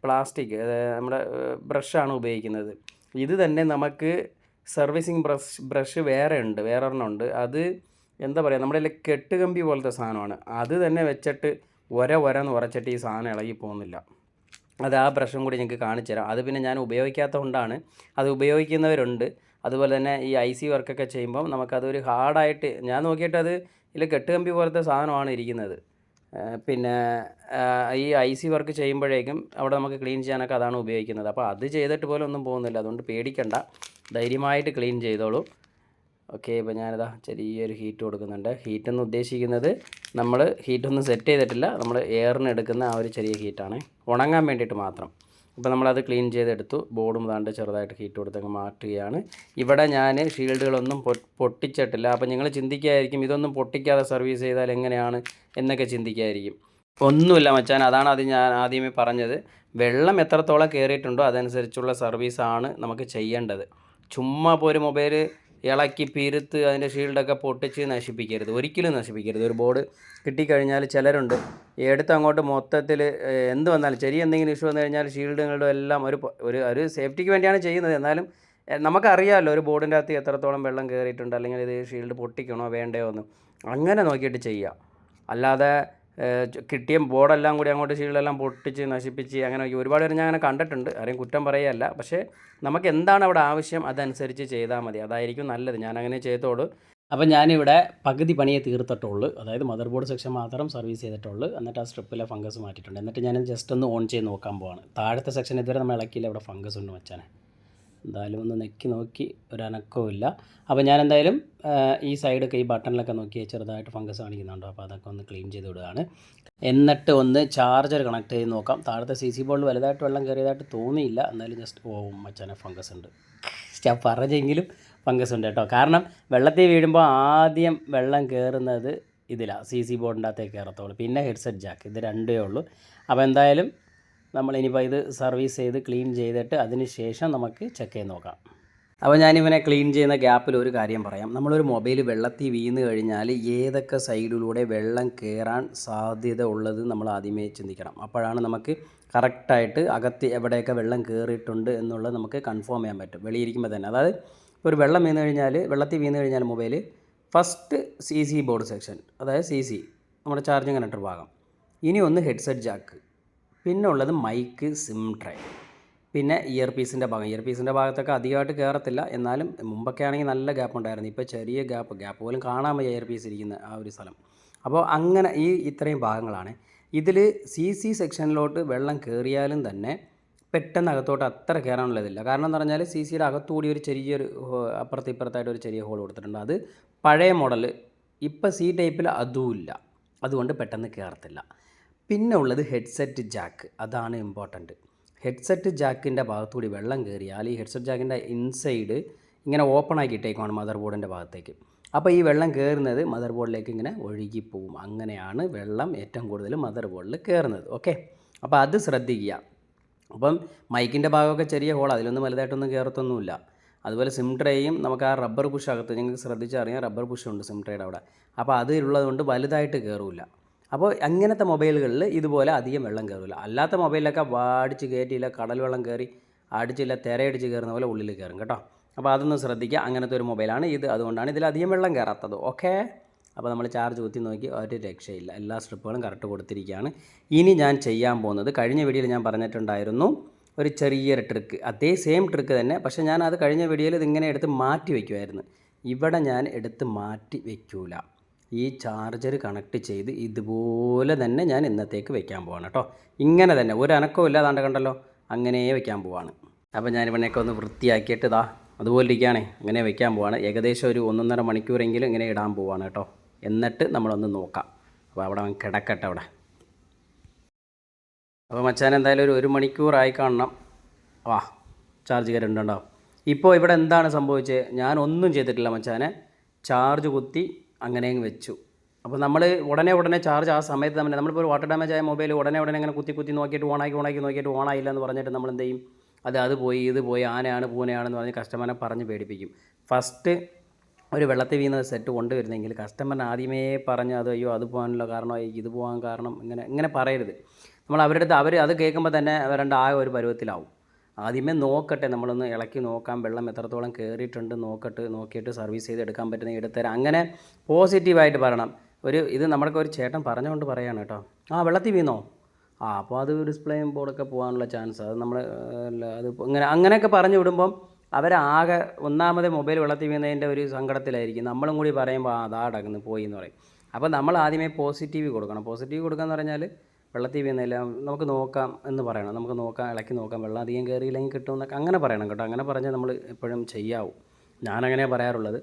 പ്ലാസ്റ്റിക് നമ്മുടെ ബ്രഷാണ് ഉപയോഗിക്കുന്നത്. ഇത് തന്നെ നമുക്ക് സർവീസിങ് ബ്രഷ് ബ്രഷ് വേറെ ഉണ്ട് വേറെ ഒരെണ്ണം ഉണ്ട്. അത് എന്താ പറയുക നമ്മുടെ കെട്ട് കെട്ടുകമ്പി പോലത്തെ സാധനമാണ്. അത് തന്നെ വെച്ചിട്ട് ഒര ഒര എന്ന് ഉറച്ചിട്ട് ഈ സാധനം ഇളകി പോകുന്നില്ല. അത് ആ ബ്രഷും കൂടി ഞങ്ങൾക്ക് കാണിച്ചു തരാം. അത് പിന്നെ ഞാൻ ഉപയോഗിക്കാത്തത് കൊണ്ടാണ് അത് ഉപയോഗിക്കുന്നവരുണ്ട്. അതുപോലെ തന്നെ ഈ ഐ സി വർക്കൊക്കെ ചെയ്യുമ്പം നമുക്കതൊരു ഹാർഡായിട്ട് ഞാൻ നോക്കിയിട്ട് അത് ഇതിൽ കെട്ടുകമ്പി പോലത്തെ സാധനമാണ് ഇരിക്കുന്നത്. പിന്നെ ഈ ഐ സി വർക്ക് ചെയ്യുമ്പോഴേക്കും അവിടെ നമുക്ക് ക്ലീൻ ചെയ്യാനൊക്കെ അതാണ് ഉപയോഗിക്കുന്നത്. അപ്പോൾ അത് ചെയ്തിട്ട് പോലും ഒന്നും പോകുന്നില്ല. അതുകൊണ്ട് പേടിക്കണ്ട. ധൈര്യമായിട്ട് ക്ലീൻ ചെയ്തോളൂ. ഓക്കെ ഇപ്പോൾ ഞാനിതാ ചെറിയൊരു ഹീറ്റ് കൊടുക്കുന്നുണ്ട്. ഹീറ്റ് എന്ന് ഉദ്ദേശിക്കുന്നത് നമ്മൾ ഹീറ്റൊന്നും സെറ്റ് ചെയ്തിട്ടില്ല. നമ്മൾ എയറിന് എടുക്കുന്ന ആ ഒരു ചെറിയ ഹീറ്റാണ്. ഉണങ്ങാൻ വേണ്ടിയിട്ട് മാത്രം. ഇപ്പോൾ നമ്മളത് ക്ലീൻ ചെയ്തെടുത്തു. ബോർഡും താണ്ട് ചെറുതായിട്ട് ഹീറ്റ് കൊടുത്തങ്ങ് മാറ്റുകയാണ്. ഇവിടെ ഞാൻ ഷീൽഡുകളൊന്നും പൊട്ടിച്ചിട്ടില്ല. അപ്പോൾ നിങ്ങൾ ചിന്തിക്കായിരിക്കും ഇതൊന്നും പൊട്ടിക്കാതെ സർവീസ് ചെയ്താൽ എങ്ങനെയാണ് എന്നൊക്കെ ചിന്തിക്കായിരിക്കും. ഒന്നുമില്ല മച്ചാൻ. അതാണ് അത് ഞാൻ ആദ്യമേ പറഞ്ഞത്. വെള്ളം എത്രത്തോളം കയറിയിട്ടുണ്ടോ അതനുസരിച്ചുള്ള സർവീസാണ് നമുക്ക് ചെയ്യേണ്ടത്. ചുമ്മാ ഇപ്പോൾ ഒരു മൊബൈൽ ഇളക്കി പിരുത്ത് അതിന്റെ ഷീൽഡൊക്കെ പൊട്ടിച്ച് നശിപ്പിക്കരുത്. ഒരിക്കലും നശിപ്പിക്കരുത്. ഒരു ബോർഡ് കിട്ടിക്കഴിഞ്ഞാൽ ചിലരുണ്ട്. എടുത്ത് അങ്ങോട്ട് മൊത്തത്തിൽ എന്ത് വന്നാലും ചെറിയ എന്തെങ്കിലും ഇഷ്യൂ വന്നു കഴിഞ്ഞാൽ ഷീൽഡുകളുടെ എല്ലാം ഒരു ഒരു ഒരു സേഫ്റ്റിക്ക് വേണ്ടിയാണ് ചെയ്യുന്നത്. എന്നാലും നമുക്കറിയാമല്ലോ ഒരു ബോർഡിന്റെ അകത്ത് എത്രത്തോളം വെള്ളം കയറിയിട്ടുണ്ട്. അല്ലെങ്കിൽ ഇത് ഷീൽഡ് പൊട്ടിക്കണോ വേണ്ടയോ എന്ന്. അങ്ങനെ നോക്കിയിട്ട് ചെയ്യുക. അല്ലാതെ കിട്ടിയ ബോർഡെല്ലാം കൂടി അങ്ങോട്ട് ശീലെല്ലാം പൊട്ടിച്ച് നശിപ്പിച്ച് അങ്ങനെ ഒരുപാട് പേര് ഞാൻ അങ്ങനെ കണ്ടിട്ടുണ്ട്. ആരെയും കുറ്റം പറയുകയല്ല പക്ഷേ നമുക്ക് എന്താണ് അവിടെ ആവശ്യം അതനുസരിച്ച് ചെയ്താൽ മതി. അതായിരിക്കും നല്ലത്. ഞാൻ അങ്ങനെ ചെയ്തോളൂ. അപ്പോൾ ഞാനിവിടെ പകുതി പണിയെ തീർത്തിട്ടുള്ളൂ. അതായത് മദർ ബോർഡ് സെക്ഷൻ മാത്രം സർവീസ് ചെയ്തിട്ടുള്ളൂ. എന്നിട്ട് ആ സ്ട്രിപ്പിലെ ഫംഗസ് മാറ്റിയിട്ടുണ്ട്. എന്നിട്ട് ഞാൻ ജസ്റ്റ് ഒന്ന് ഓൺ ചെയ്ത് നോക്കാൻ പോവാണ്. താഴത്തെ സെക്ഷൻ ഇതുവരെ നമ്മൾ ഇളക്കിയില്ല. ഇവിടെ ഫംഗസ് ഉണ്ട് വെച്ചാൽ എന്തായാലും ഒന്ന് നെക്കി നോക്കി ഒരു അനക്കവും ഇല്ല അപ്പോൾ ഞാൻ എന്തായാലും ഈ സൈഡൊക്കെ ഈ ബട്ടണിലൊക്കെ നോക്കി ചെറുതായിട്ട് ഫംഗസ് കാണിക്കുന്നുണ്ടോ. അപ്പോൾ അതൊക്കെ ഒന്ന് ക്ലീൻ ചെയ്ത് വിടുകയാണ്. എന്നിട്ട് ഒന്ന് ചാർജർ കണക്ട് ചെയ്ത് നോക്കാം. താഴത്തെ സി സി ബോർഡിൽ വലുതായിട്ട് വെള്ളം കയറിയതായിട്ട് തോന്നിയില്ല. എന്നാലും ജസ്റ്റ് ഓ മച്ചാനെ ഫംഗസ് ഉണ്ട്. *laughs* ഞാൻ പറഞ്ഞെങ്കിലും ഫംഗസ് ഉണ്ട് കേട്ടോ. കാരണം വെള്ളത്തിൽ വീഴുമ്പോൾ ആദ്യം വെള്ളം കയറുന്നത് ഇതിലാണ് സി സി ബോർഡിന്റെ അകത്തേക്ക് കയറത്തുള്ളൂ പിന്നെ ഹെഡ്സെറ്റ് ജാക്ക്. ഇത് രണ്ടേ ഉള്ളൂ. അപ്പോൾ എന്തായാലും നമ്മൾ ഇനിയിപ്പോൾ ഇത് സർവീസ് ചെയ്ത് ക്ലീൻ ചെയ്തിട്ട് അതിന് ശേഷം നമുക്ക് ചെക്ക് ചെയ്ത് നോക്കാം. അപ്പോൾ ഞാനിവനെ ക്ലീൻ ചെയ്യുന്ന ഗ്യാപ്പിൽ ഒരു കാര്യം പറയാം. നമ്മളൊരു മൊബൈൽ വെള്ളത്തിൽ വീണ് കഴിഞ്ഞാൽ ഏതൊക്കെ സൈഡിലൂടെ വെള്ളം കയറാൻ സാധ്യത ഉള്ളത് നമ്മൾ ആദ്യമേ ചിന്തിക്കണം. അപ്പോഴാണ് നമുക്ക് കറക്റ്റായിട്ട് അകത്ത് എവിടെയൊക്കെ വെള്ളം കയറിയിട്ടുണ്ട് എന്നുള്ളത് നമുക്ക് കൺഫേം ചെയ്യാൻ പറ്റും. വെളിയിരിക്കുമ്പോൾ തന്നെ. അതായത് ഒരു വെള്ളം വീണ് കഴിഞ്ഞാൽ വെള്ളത്തിൽ വീണ് കഴിഞ്ഞാൽ mobile first C C board section അതായത് സി സി നമ്മുടെ ചാർജിങ് കണക്ടർ ഭാഗം. ഇനി ഒന്ന് ഹെഡ്സെറ്റ് ജാക്ക് പിന്നെ ഉള്ളത് മൈക്ക് സിം ട്രേ പിന്നെ ഇയർ പീസിന്റെ ഭാഗം. ഇയർ പീസിന്റെ ഭാഗത്തൊക്കെ അധികമായിട്ട് കയറത്തില്ല എന്നാലും മുമ്പൊക്കെ ആണെങ്കിൽ നല്ല ഗ്യാപ്പ് ഉണ്ടായിരുന്നു ഇപ്പോൾ ചെറിയ ഗ്യാപ്പ് ഗ്യാപ്പ് പോലും കാണാൻ വയ്യ ഇയർ പീസ് ഇരിക്കുന്ന ആ ഒരു സ്ഥലം. അപ്പോൾ അങ്ങനെ ഈ ഇത്രയും ഭാഗങ്ങളാണ്. ഇതിൽ സി സി സെക്ഷനിലോട്ട് വെള്ളം കയറിയാലും തന്നെ പെട്ടെന്ന് അകത്തോട്ട് അത്ര കയറാനുള്ളതില്ല. കാരണം എന്ന് പറഞ്ഞാൽ സി സിയുടെ അകത്തുകൂടി ഒരു ചെറിയൊരു അപ്പുറത്ത് ഇപ്പുറത്തായിട്ട് ഒരു ചെറിയ ഹോൾ കൊടുത്തിട്ടുണ്ട്. അത് പഴയ മോഡൽ ഇപ്പോൾ സി ടൈപ്പിൽ അതുമില്ല. അതുകൊണ്ട് പെട്ടെന്ന് കയറത്തില്ല പിന്നെ ഉള്ളത് ഹെഡ്സെറ്റ് ജാക്ക് അതാണ് ഇമ്പോർട്ടന്റ് ഹെഡ്സെറ്റ് ജാക്കിന്റെ ഭാഗത്തുകൂടി വെള്ളം കയറിയാൽ ഈ ഹെഡ്സെറ്റ് ജാക്കിന്റെ ഇൻസൈഡ് ഇങ്ങനെ ഓപ്പൺ ആക്കിയിട്ടേക്കുവാണ് മദർ ബോർഡിന്റെ ഭാഗത്തേക്ക്. അപ്പോൾ ഈ വെള്ളം കയറുന്നത് മദർ ബോർഡിലേക്ക് ഇങ്ങനെ ഒഴുകിപ്പോവും അങ്ങനെയാണ് വെള്ളം ഏറ്റവും കൂടുതൽ മദർ ബോർഡിൽ കയറുന്നത് ഓക്കെ അപ്പോൾ അത് ശ്രദ്ധിക്കുക. അപ്പം മൈക്കിന്റെ ഭാഗമൊക്കെ ചെറിയ ഹോൾ അതിലൊന്നും വലുതായിട്ടൊന്നും കയറത്തൊന്നുമില്ല അതുപോലെ സിം ട്രേയും നമുക്ക് ആ റബ്ബർ പുഷ് അകത്ത് നിങ്ങൾക്ക് ശ്രദ്ധിച്ചറിയാം റബ്ബർ പുഷ് ഉണ്ട് സിം ട്രേയുടെ അവിടെ. അപ്പോൾ അതിലുള്ളതുകൊണ്ട് വലുതായിട്ട് കയറില്ല അപ്പോൾ അങ്ങനത്തെ മൊബൈലുകളിൽ ഇതുപോലെ അധികം വെള്ളം കയറില്ല അല്ലാത്ത മൊബൈലിലൊക്കെ വാടിച്ച് കയറ്റിയില്ല കടൽ വെള്ളം കയറി അടിച്ചില്ല തിരയടിച്ച് കയറുന്ന പോലെ ഉള്ളിൽ കയറും കേട്ടോ. അപ്പോൾ അതൊന്ന് ശ്രദ്ധിക്കുക. അങ്ങനത്തെ ഒരു മൊബൈലാണ് ഇത്. അതുകൊണ്ടാണ് ഇതിൽ അധികം വെള്ളം കയറാത്തത്. ഓക്കെ? അപ്പോൾ നമ്മൾ ചാർജ് കുത്തി നോക്കി ഒരു രക്ഷയില്ല. എല്ലാ സ്ട്രിപ്പുകളും കറക്റ്റ് കൊടുത്തിരിക്കുകയാണ്. ഇനി ഞാൻ ചെയ്യാൻ പോകുന്നത് കഴിഞ്ഞ വീഡിയോയിൽ ഞാൻ പറഞ്ഞിട്ടുണ്ടായിരുന്നു ഒരു ചെറിയൊരു ട്രിക്ക്. അതേ സെയിം ട്രിക്ക് തന്നെ പക്ഷേ ഞാൻ അത് കഴിഞ്ഞ വീഡിയോയിൽ ഇതിങ്ങനെ എടുത്ത് മാറ്റി വയ്ക്കുമായിരുന്നു. ഇവിടെ ഞാൻ എടുത്ത് മാറ്റി വയ്ക്കൂല. ഈ ചാർജർ കണക്ട് ചെയ്ത് ഇതുപോലെ തന്നെ ഞാൻ ഇന്നത്തേക്ക് വെക്കാൻ പോവാണ് കേട്ടോ ഇങ്ങനെ തന്നെ ഒരു അനക്കവും ഇല്ലാതാണ്ട് കണ്ടല്ലോ അങ്ങനെ വെക്കാൻ പോവാണ്. അപ്പോൾ ഞാൻ ഇവനെയൊക്കെ ഒന്ന് വൃത്തിയാക്കിയിട്ട് ഇതാ അതുപോലെ ഇരിക്കുകയാണ്. അങ്ങനെ വെക്കാൻ പോവാണ്. ഏകദേശം ഒരു ഒന്നൊന്നര മണിക്കൂറെങ്കിലും ഇങ്ങനെ ഇടാൻ പോവാണ് കേട്ടോ എന്നിട്ട് നമ്മളൊന്ന് നോക്കാം. അപ്പോൾ അവിടെ കിടക്കട്ടെ അവിടെ. അപ്പോൾ മച്ചാൻ എന്തായാലും ഒരു ഒരു മണിക്കൂറായി കാണണം. വാ ചാർജ് കയറുന്നുണ്ടോ ഇപ്പോൾ ഇവിടെ എന്താണ് സംഭവിച്ചത്? ഞാൻ ഒന്നും ചെയ്തിട്ടില്ല മച്ചാനെ. ചാർജ് കുത്തി അങ്ങനെ അങ്ങ് വെച്ചു. അപ്പോൾ നമ്മൾ ഉടനെ ഉടനെ ചാർജ് ആ സമയത്ത് തന്നെ നമ്മളിപ്പോൾ ഒരു വാട്ടർ ഡാമേജ് ആയ മൊബൈൽ ഉടനെ ഉടനെ അങ്ങനെ കുത്തി കുത്തി നോക്കിയിട്ട് ഓണാക്കി ഓണാക്കി നോക്കിയിട്ട് ഓണായില്ല എന്ന് പറഞ്ഞിട്ട് നമ്മൾ എന്ത് ചെയ്യും? അത് അത് പോയി ഇത് പോയി ആനയാണ് പൂനയാണെന്ന് പറഞ്ഞ് കസ്റ്റമറിനെ പറഞ്ഞ് പേടിപ്പിക്കും. ഫസ്റ്റ് ഒരു വെള്ളത്തിൽ വീണ സെറ്റ് കൊണ്ടുവരുന്നെങ്കിൽ കസ്റ്റമറിന് ആദ്യമേ പറഞ്ഞ് അത് അയ്യോ അത് പോകാനുള്ള കാരണമായി ഇത് പോകാൻ കാരണം ഇങ്ങനെ ഇങ്ങനെ പറയരുത്. നമ്മൾ അവരുടെ അടുത്ത് അവർ അത് കേൾക്കുമ്പോൾ തന്നെ വരേണ്ട ആ ഒരു പരുവത്തിലാവും. ആദ്യമേ നോക്കട്ടെ നമ്മളൊന്ന് ഇളക്കി നോക്കാം. വെള്ളം എത്രത്തോളം കയറിയിട്ടുണ്ട് നോക്കട്ട് നോക്കിയിട്ട് സർവീസ് ചെയ്ത് എടുക്കാൻ പറ്റുന്ന എടുത്തരാം. അങ്ങനെ പോസിറ്റീവായിട്ട് പറയണം. ഒരു ഇത് നമ്മൾക്ക് ഒരു ചേട്ടൻ പറഞ്ഞുകൊണ്ട് പറയാണ് കേട്ടോ. ആ വെള്ളത്തിൽ വീണോ? ആ അപ്പോൾ അത് ഡിസ്പ്ലേ ബോർഡൊക്കെ പോകാനുള്ള ചാൻസ് അത് നമ്മൾ അത് ഇങ്ങനെ അങ്ങനെയൊക്കെ പറഞ്ഞു വിടുമ്പം അവരാകെ ഒന്നാമത് മൊബൈൽ വെള്ളത്തിൽ വീണതിന്റെ ഒരു സങ്കടത്തിലായിരിക്കും. നമ്മളും കൂടി പറയുമ്പോൾ അതാ അടങ്ങുന്നു പോയി എന്ന് പറയും. അപ്പോൾ നമ്മൾ ആദ്യമേ പോസിറ്റീവ് കൊടുക്കണം. പോസിറ്റീവ് കൊടുക്കുക എന്ന് പറഞ്ഞാൽ വെള്ളത്തിൽ വീണില്ല നമുക്ക് നോക്കാം എന്ന് പറയണം. നമുക്ക് നോക്കാം ഇളക്കി നോക്കാം. വെള്ളം അധികം കയറിയില്ലെങ്കിൽ കിട്ടുമെന്നൊക്കെ അങ്ങനെ പറയണം കേട്ടോ. അങ്ങനെ പറഞ്ഞാൽ നമ്മൾ എപ്പോഴും ചെയ്യാവും. ഞാനങ്ങനെ പറയാറുള്ളത്.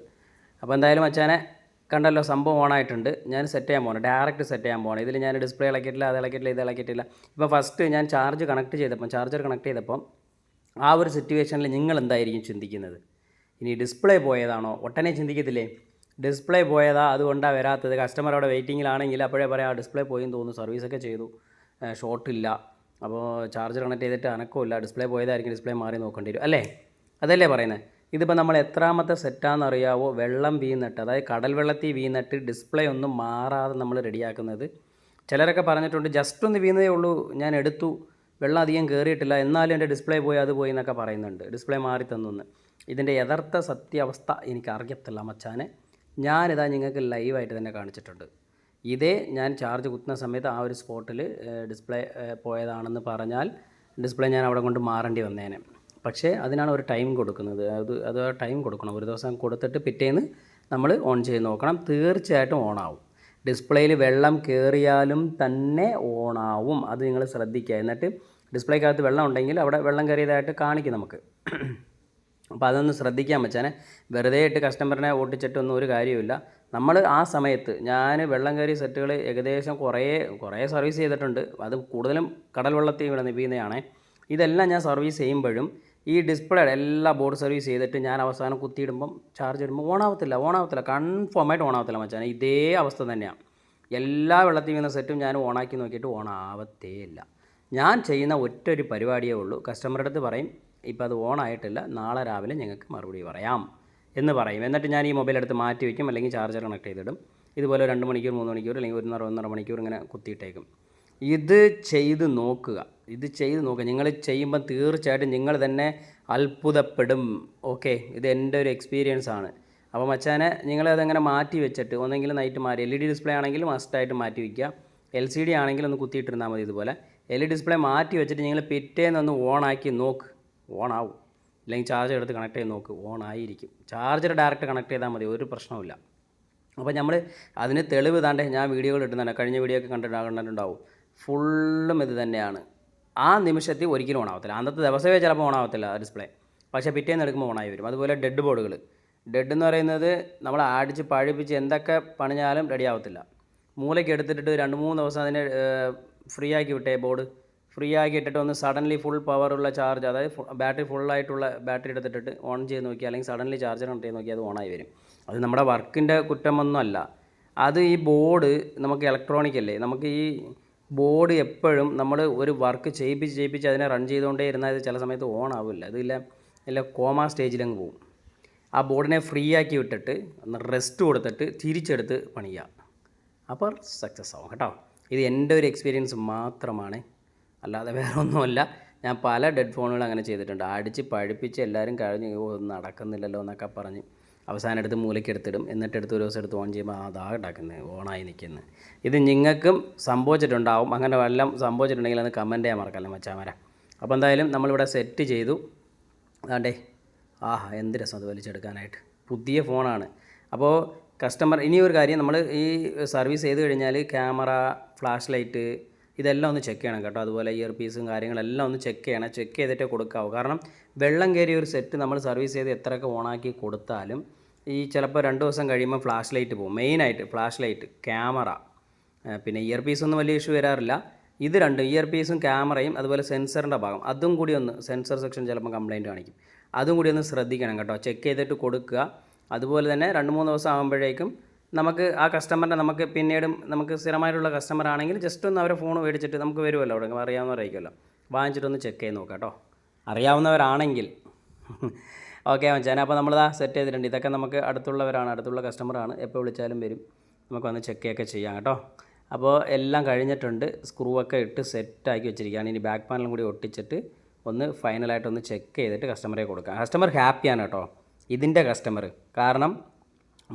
അപ്പോൾ എന്തായാലും അച്ഛനെ കണ്ടല്ലോ സംഭവം ഓണായിട്ടുണ്ട് ഞാൻ സെറ്റ് ചെയ്യാൻ പോകണം ഡയറക്റ്റ് സെറ്റ് ചെയ്യാൻ പോകണം ഇതിൽ ഞാൻ ഡിസ്പ്ലേ ഇളക്കിയിട്ടില്ല അത് ഇളക്കിയിട്ടില്ല ഇത് ഇളക്കിയിട്ടില്ല. ഇപ്പോൾ ഫസ്റ്റ് ഞാൻ ചാർജ് കണക്ട് ചെയ്തപ്പം ചാർജർ കണക്ട് ചെയ്തപ്പം ആ ഒരു സിറ്റുവേഷനിൽ നിങ്ങൾ എന്തായിരിക്കും ചിന്തിക്കുന്നത്? ഇനി ഡിസ്പ്ലേ പോയതാണോ? ഒട്ടനെ ചിന്തിക്കത്തില്ലേ? ഡിസ്പ്ലേ പോയതാ അതുകൊണ്ടാണ് വരാത്തത്. കസ്റ്റമർ അവിടെ വെയിറ്റിങ്ങിലാണെങ്കിൽ അപ്പോഴേ പറയാം ഡിസ്പ്ലേ പോയി എന്ന് തോന്നുന്നു സർവീസൊക്കെ ചെയ്തു. ഷോർട്ടില്ല അപ്പോൾ ചാർജർ കണക്ട് ചെയ്തിട്ട് അനക്കമില്ല ഡിസ്പ്ലേ പോയതായിരിക്കും ഡിസ്പ്ലേ മാറി നോക്കേണ്ടി വരും. അല്ലേ? അതല്ലേ പറയുന്നത് ഇതിപ്പോൾ നമ്മൾ എത്രാമത്തെ സെറ്റാണെന്ന് അറിയാവോ? വെള്ളം വീന്നിട്ട് അതായത് കടൽ വെള്ളത്തിൽ വീന്നിട്ട് ഡിസ്പ്ലേ ഒന്നും മാറാതെ നമ്മൾ റെഡിയാക്കുന്നത്. ചിലരൊക്കെ പറഞ്ഞിട്ടുണ്ട് ജസ്റ്റ് ഒന്ന് വീണതേ ഉള്ളൂ ഞാൻ എടുത്തു. വെള്ളം അധികം കയറിയിട്ടില്ല എന്നാലും എന്റെ ഡിസ്പ്ലേ പോയി അത് പോയി എന്നൊക്കെ പറയുന്നുണ്ട്. ഡിസ്പ്ലേ മാറി തന്നു ഇതിന്റെ യഥാർത്ഥ സത്യാവസ്ഥ എനിക്ക് അറിയത്തില്ല മച്ചാനെ. ഞാനിതാ നിങ്ങൾക്ക് ലൈവായിട്ട് തന്നെ കാണിച്ചിട്ടുണ്ട്. ഇതേ ഞാൻ ചാർജ് കുത്തുന്ന സമയത്ത് ആ ഒരു സ്പോട്ടിൽ ഡിസ്പ്ലേ പോയതാണെന്ന് പറഞ്ഞാൽ ഡിസ്പ്ലേ ഞാൻ അവിടെ കൊണ്ട് മാറേണ്ടി വന്നേനെ. പക്ഷേ അതിനാണ് ഒരു ടൈം കൊടുക്കുന്നത്. അത് അത് ടൈം കൊടുക്കണം. ഒരു ദിവസം കൊടുത്തിട്ട് പിറ്റേന്ന് നമ്മൾ ഓൺ ചെയ്ത് നോക്കണം. തീർച്ചയായിട്ടും ഓണാവും. ഡിസ്പ്ലേയിൽ വെള്ളം കയറിയാലും തന്നെ ഓണാവും. അത് നിങ്ങൾ ശ്രദ്ധിക്കുക. എന്നിട്ട് ഡിസ്പ്ലേക്കകത്ത് വെള്ളം ഉണ്ടെങ്കിൽ അവിടെ വെള്ളം കയറിയതായിട്ട് കാണിക്കും നമുക്ക്. അപ്പോൾ അതൊന്ന് ശ്രദ്ധിക്കാൻ വെച്ചാൽ വെറുതെ ഇട്ട് കസ്റ്റമറിനെ ഓട്ടിച്ചിട്ടൊന്നും ഒരു കാര്യമില്ല നമ്മൾ ആ സമയത്ത് ഞാൻ വെള്ളം കയറി സെറ്റുകൾ ഏകദേശം കുറേ കുറേ സർവീസ് ചെയ്തിട്ടുണ്ട്. അത് കൂടുതലും കടൽ വെള്ളത്തിൽ ഇവിടെ നിപ്പിക്കുന്നതാണ് ഇതെല്ലാം ഞാൻ സർവീസ് ചെയ്യുമ്പോഴും ഈ ഡിസ്പ്ലേ എല്ലാ ബോർഡ് സർവീസ് ചെയ്തിട്ട് ഞാൻ അവസാനം കുത്തിയിടുമ്പം ചാർജ് ഇടുമ്പോൾ ഓണാവത്തില്ല ഓണാവത്തില്ല. കൺഫേമായിട്ട് ഓണാവത്തില്ല മച്ചാൻ ഇതേ അവസ്ഥ തന്നെയാണ്. എല്ലാ വെള്ളത്തിൽ വീണ സെറ്റും ഞാൻ ഓണാക്കി നോക്കിയിട്ട് ഓണാവത്തേ ഇല്ല ഞാൻ ചെയ്യുന്ന ഒറ്റൊരു പരിപാടിയേ ഉള്ളൂ. കസ്റ്റമറുടെ അടുത്ത് പറയും ഇപ്പോൾ അത് ഓൺ ആയിട്ടില്ല. നാളെ രാവിലെ ഞങ്ങൾക്ക് മറുപടി പറയാം എന്ന് പറയും. എന്നിട്ട് ഞാൻ ഈ മൊബൈൽ എടുത്ത് മാറ്റി വയ്ക്കും അല്ലെങ്കിൽ ചാർജർ കണക്ട് ചെയ്തിടും. ഇതുപോലെ രണ്ട് മണിക്കൂർ മൂന്ന് മണിക്കൂർ അല്ലെങ്കിൽ ഒന്നര ഒന്നര മണിക്കൂർ ഇങ്ങനെ കുത്തിയിട്ടേക്കും. ഇത് ചെയ്ത് നോക്കുക. ഇത് ചെയ്ത് നോക്കുക. നിങ്ങൾ ചെയ്യുമ്പം തീർച്ചയായിട്ടും നിങ്ങൾ തന്നെ അത്ഭുതപ്പെടും. ഓക്കെ ഇത് എന്റെ ഒരു എക്സ്പീരിയൻസ് ആണ്. അപ്പോൾ മച്ചാനെ നിങ്ങളതങ്ങനെ മാറ്റി വെച്ചിട്ട് ഒന്നെങ്കിൽ നൈറ്റ് മാറി. എൽ ഇ ഡി ഡിസ്പ്ലേ ആണെങ്കിൽ മസ്റ്റായിട്ട് മാറ്റി വയ്ക്കുക എൽ സി ഡി ആണെങ്കിൽ ഒന്ന് കുത്തിയിട്ടിരുന്നാൽ മതി ഇതുപോലെ. എൽ ഇ ഡിസ്പ്ലേ മാറ്റി വെച്ചിട്ട് നിങ്ങൾ പിറ്റേന്നൊന്ന് ആക്കി നോക്ക്. ഓണാവും. ഇല്ലെങ്കിൽ ചാർജർ എടുത്ത് കണക്ട് ചെയ്ത് നോക്ക് ഓൺ ആയിരിക്കും ചാർജർ ഡയറക്റ്റ് കണക്ട് ചെയ്താൽ മതി ഒരു പ്രശ്നവുമില്ല. അപ്പോൾ നമ്മൾ അതിന് തെളിവ് താണ്ടേ ഞാൻ വീഡിയോകൾ ഇട്ടുന്നുണ്ട് കഴിഞ്ഞ വീഡിയോ ഒക്കെ കണ്ടിട്ട് കണ്ടിട്ടുണ്ടാവും. ഫുള്ളും ഇത് തന്നെയാണ്. ആ നിമിഷത്തിൽ ഒരിക്കലും ഓണാവത്തില്ല. അന്നത്തെ ദിവസമേ ചിലപ്പോൾ ഓണാവത്തില്ല ഡിസ്പ്ലേ പക്ഷേ പിറ്റേന്ന് എടുക്കുമ്പോൾ ഓണായി വരും. അതുപോലെ ഡെഡ് ബോർഡുകൾ ഡെഡ് എന്ന് പറയുന്നത് നമ്മൾ അടിച്ച് പഴിപ്പിച്ച് എന്തൊക്കെ പണിഞ്ഞാലും റെഡി ആവത്തില്ല. മൂലയ്ക്ക് എടുത്തിട്ട് രണ്ട് മൂന്ന് ദിവസം അതിനെ ഫ്രീ ആക്കി വിട്ടേ ബോർഡ് ഫ്രീ ആക്കി ഇട്ടിട്ട് ഒന്ന് സഡൻലി ഫുൾ പവറുള്ള ചാർജ് അതായത് ബാറ്ററി ഫുള്ളായിട്ടുള്ള ബാറ്ററി എടുത്തിട്ട് ഓൺ ചെയ്ത് നോക്കി അല്ലെങ്കിൽ സഡൻലി ചാർജർ കണക്ട് ചെയ്ത് നോക്കി അത് ഓണായി വരും. അത് നമ്മുടെ വർക്കിന്റെ കുറ്റമൊന്നും അല്ല. അത് ഈ ബോർഡ് നമുക്ക് ഇലക്ട്രോണിക് അല്ലേ? നമുക്ക് ഈ ബോർഡ് എപ്പോഴും നമ്മൾ ഒരു വർക്ക് ചെയ്യിപ്പിച്ച് ചെയ്യിപ്പിച്ച് അതിനെ റൺ ചെയ്തുകൊണ്ടേ ഇരുന്നാൽ ചില സമയത്ത് ഓൺ ആവില്ല. അതില്ല ഇല്ല കോമ സ്റ്റേജിലങ്ങ് പോകും ആ ബോർഡിനെ ഫ്രീ ആക്കി വിട്ടിട്ട് ഒന്ന് റെസ്റ്റ് കൊടുത്തിട്ട് തിരിച്ചെടുത്ത് പണിയുക. അപ്പോൾ സക്സസ് ആവും കേട്ടോ. ഇത് എന്റെ ഒരു എക്സ്പീരിയൻസ് മാത്രമാണ്. അല്ലാതെ *laughs* വേറെ ഒന്നുമല്ല ഞാൻ പല ഡെഡ് ഫോണുകൾ അങ്ങനെ ചെയ്തിട്ടുണ്ട്. അടിച്ച് പഴിപ്പിച്ച് എല്ലാവരും കഴിഞ്ഞ് നടക്കുന്നില്ലല്ലോ എന്നൊക്കെ പറഞ്ഞ് അവസാനം എടുത്ത് മൂലയ്ക്ക് എടുത്തിടും. എന്നിട്ട് എടുത്ത് ഒരു ദിവസം എടുത്ത് ഓൺ ചെയ്യുമ്പോൾ അതാ കിടക്കുന്നത് ഓണായി നിൽക്കുന്നത് ഇത് നിങ്ങൾക്കും സംഭവിച്ചിട്ടുണ്ടാവും. അങ്ങനെ വല്ലതും സംഭവിച്ചിട്ടുണ്ടെങ്കിൽ അത് കമന്റ് ചെയ്യാൻ മറക്കല്ല മച്ചാമര. അപ്പോൾ എന്തായാലും നമ്മളിവിടെ സെറ്റ് ചെയ്തു. അതാണ്ടേ. ആഹ് എന്ത് രസം അത് വലിച്ചെടുക്കാനായിട്ട്. പുതിയ ഫോണാണ് അപ്പോൾ കസ്റ്റമർ ഇനിയൊരു കാര്യം നമ്മൾ ഈ സർവീസ് ചെയ്ത് കഴിഞ്ഞാൽ ക്യാമറ ഫ്ലാഷ് ലൈറ്റ് ഇതെല്ലാം ഒന്ന് ചെക്ക് ചെയ്യണം കേട്ടോ. അതുപോലെ ഇയർ പീസും കാര്യങ്ങളെല്ലാം ഒന്ന് ചെക്ക് ചെയ്യണം. ചെക്ക് ചെയ്തിട്ടേ കൊടുക്കാവൂ. കാരണം വെള്ളം കയറിയ ഒരു സെറ്റ് നമ്മൾ സർവീസ് ചെയ്ത് എത്രയൊക്കെ ഓണാക്കി കൊടുത്താലും ഈ ചിലപ്പോൾ രണ്ട് ദിവസം കഴിയുമ്പോൾ ഫ്ലാഷ് ലൈറ്റ് പോകും. മെയിനായിട്ട് ഫ്ലാഷ് ലൈറ്റ് ക്യാമറ പിന്നെ ഇയർ പീസൊന്നും വലിയ ഇഷ്യൂ വരാറില്ല. ഇത് രണ്ടും ഇയർ പീസും ക്യാമറയും അതുപോലെ സെൻസറിന്റെ ഭാഗം. അതും കൂടി ഒന്ന് സെൻസർ സെക്ഷൻ ചിലപ്പോൾ കംപ്ലയിന്റ് കാണിക്കും. അതും കൂടി ഒന്ന് ശ്രദ്ധിക്കണം കേട്ടോ. ചെക്ക് ചെയ്തിട്ട് കൊടുക്കുക. അതുപോലെ തന്നെ രണ്ട് മൂന്ന് ദിവസം ആകുമ്പോഴേക്കും നമുക്ക് ആ കസ്റ്റമറിനെ നമുക്ക് പിന്നീടും നമുക്ക് സ്ഥിരമായിട്ടുള്ള കസ്റ്റമർ ആണെങ്കിൽ ജസ്റ്റ് ഒന്ന് അവരെ ഫോൺ മേടിച്ചിട്ട് നമുക്ക് വരുമല്ലോ അവിടെ അറിയാവുന്നവരായിരിക്കുമല്ലോ വാങ്ങിച്ചിട്ടൊന്ന് ചെക്ക് ചെയ്ത് നോക്കാം കേട്ടോ അറിയാവുന്നവരാണെങ്കിൽ ഓക്കെ മച്ചാൻ അപ്പോൾ നമ്മളിതാ സെറ്റ് ചെയ്തിട്ടുണ്ട്. ഇതൊക്കെ നമുക്ക് അടുത്തുള്ളവരാണ് അടുത്തുള്ള കസ്റ്റമറാണ് എപ്പോൾ വിളിച്ചാലും വരും. നമുക്ക് വന്ന് ചെക്ക് ചെയ്യാം കേട്ടോ. അപ്പോൾ എല്ലാം കഴിഞ്ഞിട്ടുണ്ട്. സ്ക്രൂ ഒക്കെ ഇട്ട് സെറ്റാക്കി വെച്ചിരിക്കുകയാണ്. ഇനി ബാക്ക് പാനലും കൂടി ഒട്ടിച്ചിട്ട് ഒന്ന് ഫൈനലായിട്ടൊന്ന് ചെക്ക് ചെയ്തിട്ട് കസ്റ്റമറെ കൊടുക്കാം. കസ്റ്റമർ ഹാപ്പിയാണ് കേട്ടോ. ഇതിന്റെ കസ്റ്റമർ കാരണം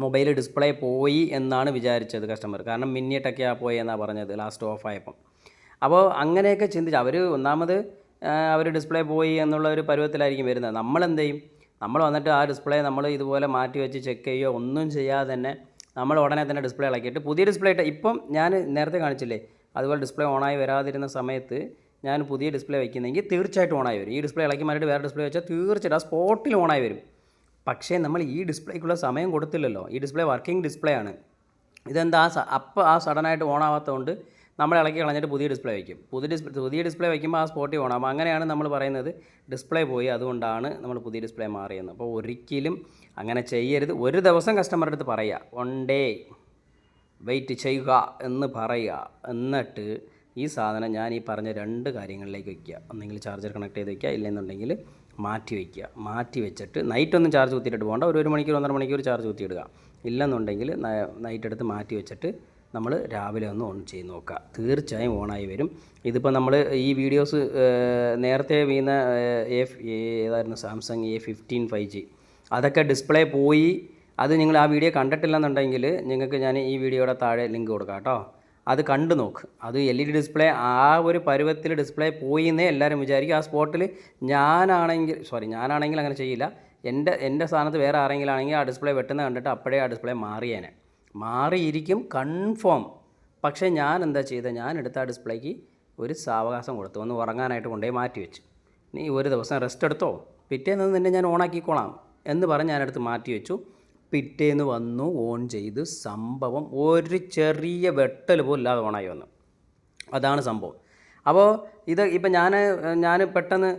മൊബൈൽ ഡിസ്പ്ലേ പോയി എന്നാണ് വിചാരിച്ചത് കസ്റ്റമർ കാരണം മിന്നിട്ടൊക്കെയാണ് പോയി എന്നാണ് പറഞ്ഞത് ലാസ്റ്റ് ഓഫ് ആയപ്പം. അപ്പോൾ അങ്ങനെയൊക്കെ ചിന്തിച്ച് അവർ ഒന്നാമത് അവർ ഡിസ്പ്ലേ പോയി എന്നുള്ള ഒരു പരുവത്തിലായിരിക്കും വരുന്നത്. നമ്മൾ എന്ത് ചെയ്യും നമ്മൾ വന്നിട്ട് ആ ഡിസ്പ്ലേ നമ്മൾ ഇതുപോലെ മാറ്റി വെച്ച് ചെക്ക് ചെയ്യുകയോ ഒന്നും ചെയ്യാതെ തന്നെ നമ്മൾ ഉടനെ തന്നെ ഡിസ്പ്ലേ ഇളക്കിയിട്ട് പുതിയ ഡിസ്പ്ലേ ഇട്ട് ഇപ്പം ഞാൻ നേരത്തെ കാണിച്ചില്ലേ അതുപോലെ ഡിസ്പ്ലേ ഓണായി വരാതിരുന്ന സമയത്ത് ഞാൻ പുതിയ ഡിസ്പ്ലേ വയ്ക്കുന്നെങ്കിൽ തീർച്ചയായിട്ടും ഓണായി വരും. ഈ ഡിസ്പ്ലേ ഇളക്കി മാറ്റിയിട്ട് വേറെ ഡിസ്പ്ലേ വെച്ചാൽ തീർച്ചയായിട്ടും ആ സ്പോട്ടിൽ ഓണായി വരും. പക്ഷേ നമ്മൾ ഈ ഡിസ്പ്ലേക്കുള്ള സമയം കൊടുത്തില്ലല്ലോ. ഈ ഡിസ്പ്ലേ വർക്കിംഗ് ഡിസ്പ്ലേ ആണ്. ഇതെന്താ ആ അപ്പോൾ ആ സഡനായിട്ട് ഓൺ ആവാത്തതുകൊണ്ട് നമ്മൾ ഇളക്കി കളഞ്ഞിട്ട് പുതിയ ഡിസ്പ്ലേ വയ്ക്കും പുതിയ ഡിസ്പ്ലേ പുതിയ ഡിസ്പ്ലേ വയ്ക്കുമ്പോൾ ആ സ്പോട്ടിൽ ഓൺ ആകും അങ്ങനെയാണ് നമ്മൾ പറയുന്നത് ഡിസ്പ്ലേ പോയി. അതുകൊണ്ടാണ് നമ്മൾ പുതിയ ഡിസ്പ്ലേ മാറിയെന്ന്. അപ്പോൾ ഒരിക്കലും അങ്ങനെ ചെയ്യരുത്. ഒരു ദിവസം കസ്റ്റമറുടെ അടുത്ത് പറയുക വൺ ഡേ വെയിറ്റ് ചെയ്യുക എന്ന് പറയുക എന്നിട്ട് ഈ സാധനം ഞാൻ ഈ പറഞ്ഞ രണ്ട് കാര്യങ്ങളിലേക്ക് വയ്ക്കുക ഒന്നെങ്കിൽ ചാർജർ കണക്ട് ചെയ്ത് വയ്ക്കുക ഇല്ലെന്നുണ്ടെങ്കിൽ മാറ്റി വയ്ക്കുക. മാറ്റി വെച്ചിട്ട് നൈറ്റ് ഒന്നും ചാർജ് കുത്തിയിട്ട് പോകണ്ട. ഒരു ഒരു മണിക്കൂർ ഒന്നര മണിക്കൂർ ചാർജ് കുത്തിയിടുക. ഇല്ലെന്നുണ്ടെങ്കിൽ നൈറ്റ് എടുത്ത് മാറ്റി വെച്ചിട്ട് നമ്മൾ രാവിലെ ഒന്ന് ഓൺ ചെയ്ത് നോക്കുക. തീർച്ചയായും ഓണായി വരും. ഇതിപ്പോൾ നമ്മൾ ഈ വീഡിയോസ് നേരത്തെ വീണ എഫ് ഏതായിരുന്നു? Samsung A fifteen five G അതൊക്കെ ഡിസ്പ്ലേ പോയി. അത് നിങ്ങൾ ആ വീഡിയോ കണ്ടിട്ടില്ലെന്നുണ്ടെങ്കിൽ നിങ്ങൾക്ക് ഞാൻ ഈ വീഡിയോയുടെ താഴെ ലിങ്ക് കൊടുക്കാം കേട്ടോ. അത് കണ്ടു നോക്ക്. അത് എൽ ഇ ഡി ഡിസ്പ്ലേ ആ ഒരു പരുവത്തിൽ ഡിസ്പ്ലേ പോയി എന്നേ എല്ലാവരും വിചാരിക്കും. ആ സ്പോട്ടിൽ ഞാനാണെങ്കിൽ സോറി ഞാനാണെങ്കിൽ അങ്ങനെ ചെയ്യില്ല. എന്റെ എന്റെ സ്ഥാനത്ത് വേറെ ആരെങ്കിലും ആണെങ്കിൽ ആ ഡിസ്പ്ലേ വെട്ടുന്ന കണ്ടിട്ട് അപ്പോഴേ ആ ഡിസ്പ്ലേ മാറിയേനെ. മാറിയിരിക്കും കൺഫേം പക്ഷേ ഞാൻ എന്താ ചെയ്തത് ഞാൻ എടുത്ത ആ ഡിസ്പ്ലേക്ക് ഒരു സാവകാശം കൊടുത്തു. ഒന്ന് ഉറങ്ങാനായിട്ട് കൊണ്ടുപോയി മാറ്റി വെച്ചു. നീ ഒരു ദിവസം റെസ്റ്റ് എടുത്തോ? പിറ്റേന്ന് നിന്നെ ഞാൻ ഓണാക്കിക്കോളാം എന്ന് പറഞ്ഞ് ഞാനെടുത്ത് മാറ്റി വെച്ചു. പിറ്റേന്ന് വന്നു ഓൺ ചെയ്ത് സംഭവം ഒരു ചെറിയ വെട്ടൽ പോലും ഇല്ലാതെ ഓണായി വന്നു. അതാണ് സംഭവം. അപ്പോൾ ഇത് ഇപ്പം ഞാൻ ഞാൻ പെട്ടെന്ന്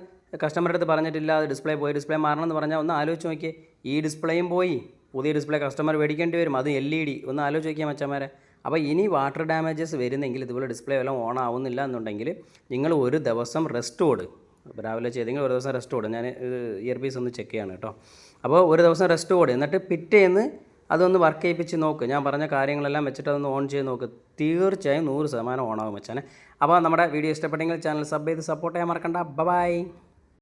കസ്റ്റമറുടെ അടുത്ത് പറഞ്ഞിട്ടില്ല അത് ഡിസ്പ്ലേ പോയി ഡിസ്പ്ലേ മാറണം എന്ന് പറഞ്ഞാൽ ഒന്ന് ആലോചിച്ച് നോക്കിയേ. ഈ ഡിസ്പ്ലേയും പോയി. പുതിയ ഡിസ്പ്ലേ കസ്റ്റമർ മേടിക്കേണ്ടി വരും. അത് എൽ ഇ ഡി ഒന്ന് ആലോചിച്ച് നോക്കിയാൽ മച്ചന്മാരെ. അപ്പോൾ ഇനി വാട്ടർ ഡാമേജസ് വരുന്നെങ്കിൽ ഇതുപോലെ ഡിസ്പ്ലേ വല്ലതും ഓൺ ആവുന്നില്ല എന്നുണ്ടെങ്കിൽ നിങ്ങൾ ഒരു ദിവസം റെസ്റ്റ് കൊടു രാവിലെ ചെയ്തെങ്കിൽ ഒരു ദിവസം റെസ്റ്റ് കൊടു ഞാൻ ഇയർ പീസ് ഒന്ന് ചെക്ക് ചെയ്യാണ് കേട്ടോ. അപ്പോൾ ഒരു ദിവസം റെസ്റ്റ് കൂടി. എന്നിട്ട് പിറ്റേന്ന് അതൊന്ന് വർക്ക് ചെയ്യിപ്പിച്ച് നോക്ക്. ഞാൻ പറഞ്ഞ കാര്യങ്ങളെല്ലാം വെച്ചിട്ട് അതൊന്ന് ഓൺ ചെയ്ത് നോക്ക്. തീർച്ചയായും നൂറ് ശതമാനം ഓണാകും വെച്ചാൽ അപ്പോൾ നമ്മുടെ വീഡിയോ ഇഷ്ടപ്പെട്ടെങ്കിൽ ചാനൽ സബ് ചെയ്ത് സപ്പോർട്ട് ചെയ്യാൻ മറക്കണ്ട. ബൈ